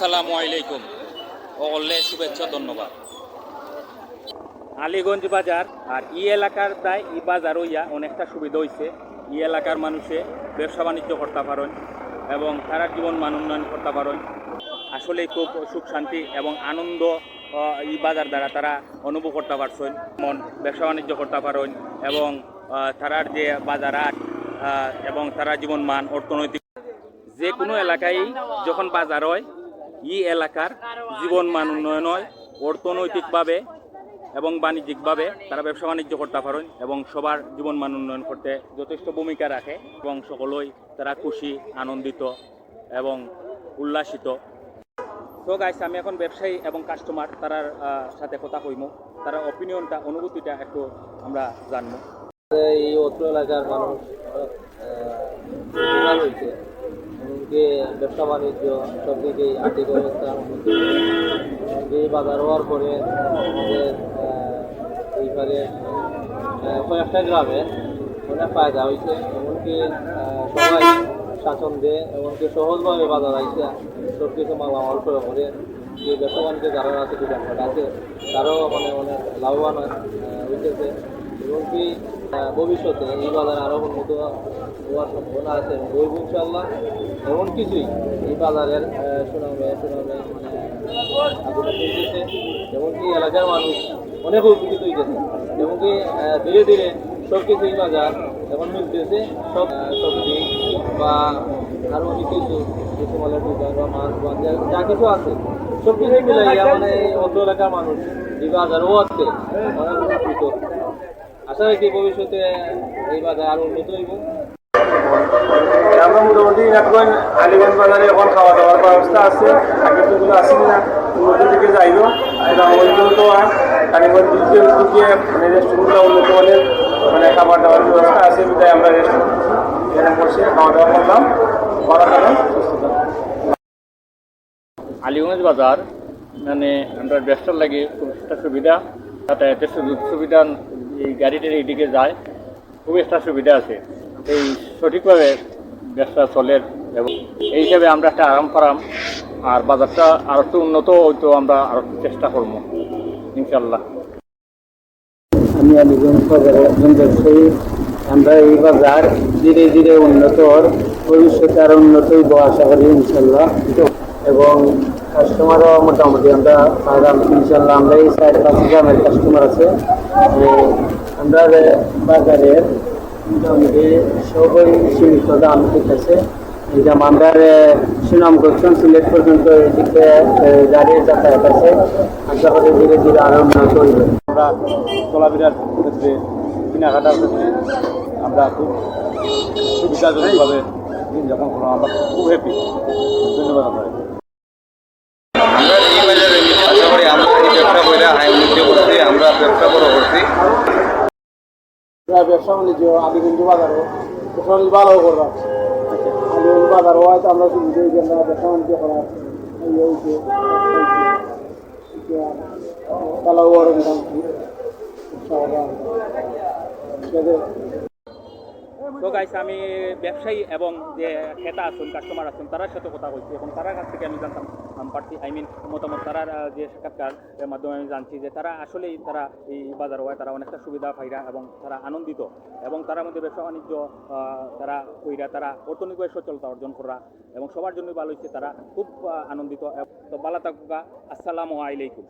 আসসালামু আলাইকুম। অলে শুভেচ্ছা ধন্যবাদ। আলীগঞ্জ বাজার আর ই এলাকার তাই ই বাজার হইয়া অনেকটা সুবিধা হয়েছে ই এলাকার মানুষে ব্যবসা বাণিজ্য করতে পারেন এবং তারা জীবন মান উন্নয়ন করতে পারেন। আসলে খুব সুখ শান্তি এবং আনন্দ ই বাজার দ্বারা তারা অনুভব করতে পারছেন। মন ব্যবসা বাণিজ্য করতে পারেন এবং তারার যে বাজার আহ, এবং তারা জীবন মান অর্থনৈতিক যে কোনো এলাকায় যখন বাজার হয় ই এলাকার জীবন মান উন্নয়ন হয়, অর্থনৈতিকভাবে এবং বাণিজ্যিকভাবে তারা ব্যবসা বাণিজ্য করতে পারেন এবং সবার জীবন মান উন্নয়ন করতে যথেষ্ট ভূমিকা রাখে এবং সকলেই তারা খুশি, আনন্দিত এবং উল্লাসিত। তো গাইছে আমি এখন ব্যবসায়ী এবং কাস্টমার তারার সাথে কথা কইমু। তারা অপিনিয়নটা অনুভূতিটা একটু আমরা জানব এই অত্র এলাকার মানুষ এমনকি ব্যবসা বাণিজ্য সব দিকেই আর্থিক অবস্থা হয়েছে। এই বাজার হওয়ার পরে আমাদের এইবারে কয়েকটা গ্রামে অনেক ফায়দা হয়েছে। এমনকি সবাই শাসন স্বাচ্ছন্দ্যে এমনকি সহজভাবে বাজার আইসে সব কিছু মালামাল করে করে যে ব্যবসা বাণিজ্য যারা আছে দোকানপাট আছে। তারাও মানে অনেক লাভবান হইতেছে। এমনকি ভবিষ্যতে এই বাজার আরও উন্নত হওয়ার সম্ভাবনা আছে বলব ইনশাল্লাহ এমন কিছুই এই বাজারের সুনামে সুনামে মানে এমনকি এলাকার মানুষ অনেক উপকৃত হইতেছে। এমনকি ধীরে ধীরে সব কিছু এই বাজার এখন মিলতেছে। সব সবজি বা আরও অনেক কিছু কিছু মালের দোকান বা মাছ বা যা- কিছু আছে সব কিছু মিলাইয়া মানে অত্র এলাকার মানুষ এই বাজারও আছে। অনেক উপকৃত। আশা রাখি ভবিষ্যতে এই বাজার আরও উন্নত হইব। আমরা মোটামুটি এখন আলিগঞ্জ বাজারে এখন খাওয়া দাওয়ার ব্যবস্থা আছে আগে তো আসেনি না উন্নত দিকে যাইব। উন্নত কালীগঞ্জ দিকে দিকে মানে রেস্টুরেন্টগুলো উন্নত মানের মানে খাবার দাবার ব্যবস্থা আছে বিধায় আমরা রেস্টুরেন্ট এখানে বসে খাওয়া দাওয়া করলাম। করার কারণে। আলিগঞ্জ বাজার মানে আমরা ব্যবসার লাগে খুব একটা সুবিধা। যাতায়াতের সুযোগ সুবিধা, এই গাড়িটা এইদিকে যায়। খুব একটা সুবিধা আছে। এই সঠিকভাবে ব্যবসা চলে এবং এই হিসাবে আমরা একটা আরাম পারাম আর বাজারটা আরও একটু উন্নত হইতো আমরা আরও চেষ্টা করব ইনশাল্লাহ আমি আমরা এই বাজার ধীরে ধীরে উন্নত হওয়ার ভবিষ্যতে আরও উন্নত হইব, আশা করি ইনশাল্লাহ এবং কাস্টমারও মোটামুটি আমরা ইনশাল্লাহ আমরা এই সাইড পাঁচ গ্রামের কাস্টমার আছে। আমরা বাজারের মোটামুটি সবই সীমিত দাম ঠিক আছে যেমন আমরা সুনাম করছেন সিলেট পর্যন্ত এদিকে গাড়ির যাতায়াত আছে। আশা করি ধীরে ধীরে আরও উন্নত হইবে। আমরা চলাফেরার ক্ষেত্রে কেনাকাটার ক্ষেত্রে আমরা খুব সুবিধাজনকভাবে দিন যাপন করলাম। আমরা খুব হ্যাপি ধন্যবাদ আপনাকে আমরা এই বাজারে আশা করি আমরা এই ব্যবসা করে আয় উন্নতি করছি আমরা ব্যবসা বড় করছি ব্যবসা বাণিজ্য আদিগঞ্জ বাজারও ব্যবসা বাণিজ্য ভালো করবা আদিগঞ্জ বাজারও হয়তো আমরা সুবিধা হয়েছে আমরা ব্যবসা বাণিজ্য করার এই হয়েছে আছে তো গাইছে আমি ব্যবসায়ী এবং যে ক্রেতা আছেন কাস্টমার আছেন তার সাথে কথা বলছি এবং তার কাছ থেকে আমি জানতাম পারছি আই মিন মতামত তারার যে সাক্ষাৎকার এর মাধ্যমে আমি জানছি যে তারা আসলেই তারা এই বাজার হয় তারা অনেকটা সুবিধা পাইরা এবং তারা আনন্দিত এবং তার মধ্যে ব্যবসা বাণিজ্য তারা কইরা তারা অর্থনৈতিক সচলতা অর্জন করা এবং সবার জন্যই ভালো হচ্ছে তারা খুব আনন্দিত। তো বালা থাকুকা আসসালামু আলাইকুম।